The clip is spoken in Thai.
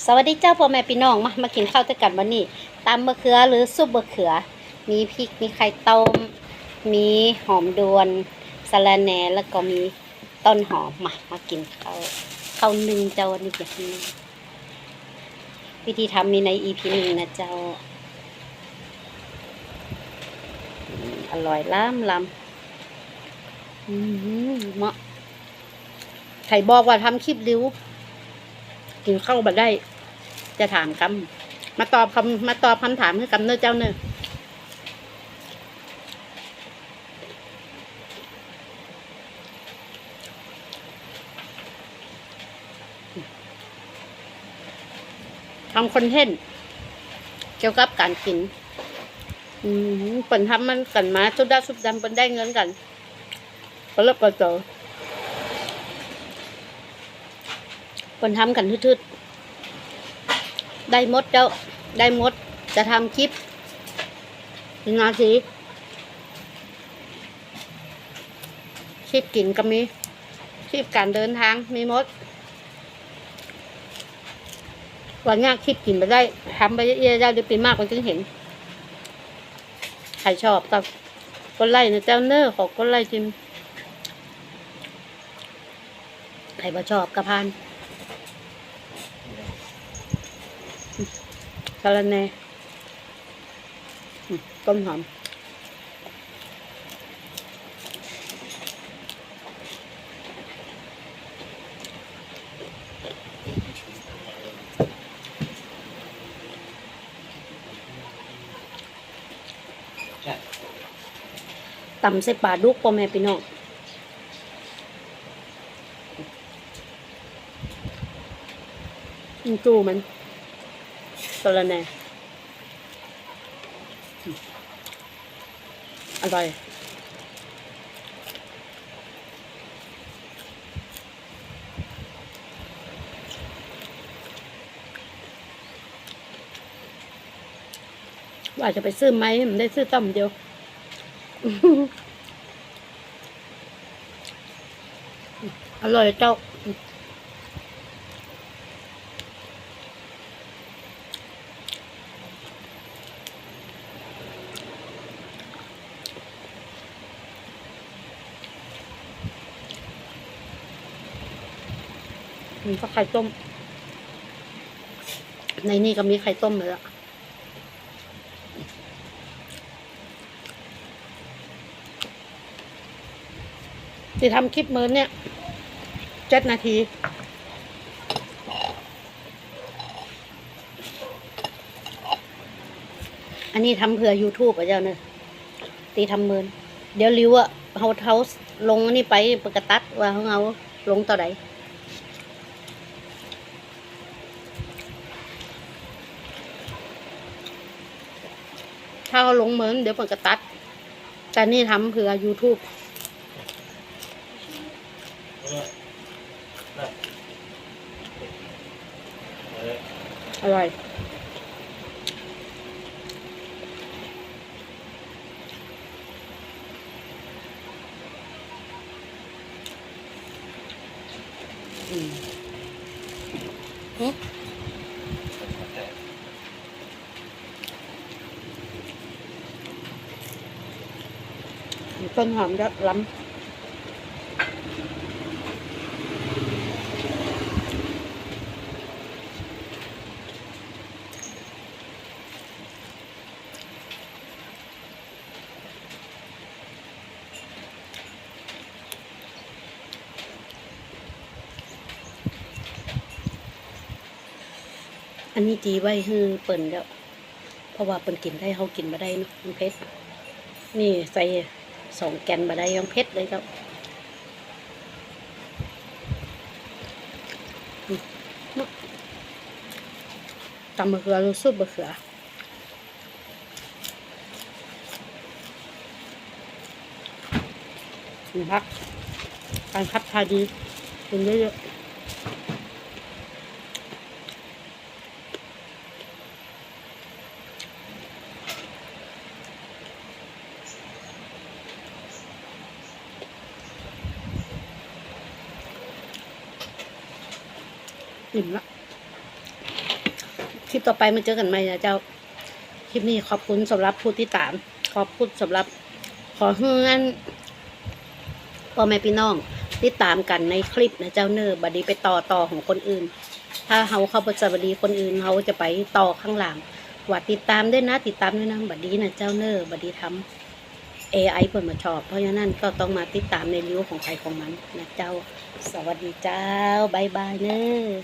สวัสดีเจ้าพ่อแม่พี่น้องมามากินข้าวด้วยกันวันนี้ตำมะเขือหรือซุปมะเขือ มีพริกมีไข่ต้ม มีหอมดวนสะระแหน่แล้วก็มีต้นหอมมามากินข้าวข้าวหนึ่งเจ้าวันนี้อย่างนี้วิธีทำมีในอีพีหนึ่งนะเจ้า อร่อยล้ำล้ำอืมเหมาะใครบอกว่าทำคลิปริ้ว กินข้าวบัดได้ จะถามคำมาตอบคำมาตอบคำถามให้กำเนื้อเจ้าเนื้อทำคอนเทนต์เกี่ยวกับการกินอืมเปินทำมันกันมาสุดดาสุดดำเปินได้เงินกันก็เลิกก็เจอ ปินทำกันทืดๆได้มดเจ้า ได้มด จะทำคลิปหนึ่งนาทีคลิปกินก็มีคลิปการเดินทางมีมดวันนี้คลิปกินไปได้ทำไปเยอะๆได้เดี๋ยวปีมากมันจึงเห็น ใครชอบก็กดไลค์นะเจ้าเนอร์ของกดไลค์จิมใครบ่ชอบกระพาน สะระแหน่ต้นหอมต่ำใส่ปลาดุกพ่อแม่พี่น้องจูมัน สะระแหน่อืมอร่อยว่าจะไปซื้อไหมมันได้ซื้อต้มเดียวอร่อยเจ้า มีก็ไข่ต้ม ในนี่ก็มีไข่ต้มเลยละที่ทำคลิปเมินเนี่ยเจ็ดนาทีอันนี้ทำเผื่อ YouTube อะเจ้าเนอะตีทำเมิน เดี๋ยวริวอะเขาเขาลงอันนี่ไปปกตัดว่าเขาเอาลงต่อใด ถ้าเขาลงเหมือนเดี๋ยวมันก็ตัด แต่นี่ทำเผื่อ YouTube อร่อยอืม ต้นหอมจะล้ำอันนี้จีไว้ฮือเปิ่นแล้ว เพราะว่าเปิ่นกินได้เขากินมาได้เนาะมันเผ็ดนี่ใส่ สองแกนมาได้ยังเผ็ดเลยครับตำมะเขือรู้สึกมะเขือนี่ครับการคัดทายดีกินเยอะๆ อิ่มละคลิปต่อไปมาเจอกันใหม่นะเจ้า คลิปนี้ขอบคุณสำหรับผู้ที่ตาม ขอบคุณสำหรับ ขอเฮือนพ่อแม่พี่น้องติดตามกันในคลิปนะเจ้าเนอร์บัดนี้ไปต่อต่อของคนอื่น ถ้าเขาเข้าประจบัดดีคนอื่นเขาจะไปต่อข้างหลังว่าติดตามด้วยนะ ติดตามด้วยนะบัดนี้นะเจ้าเนอร์บัดนี้ทำ AI เปิดมาชอบ เพราะฉะนั้นก็ต้องมาติดตามในริ้วของใครของมันนะเจ้า สวัสดีเจ้าบายบายเนอร์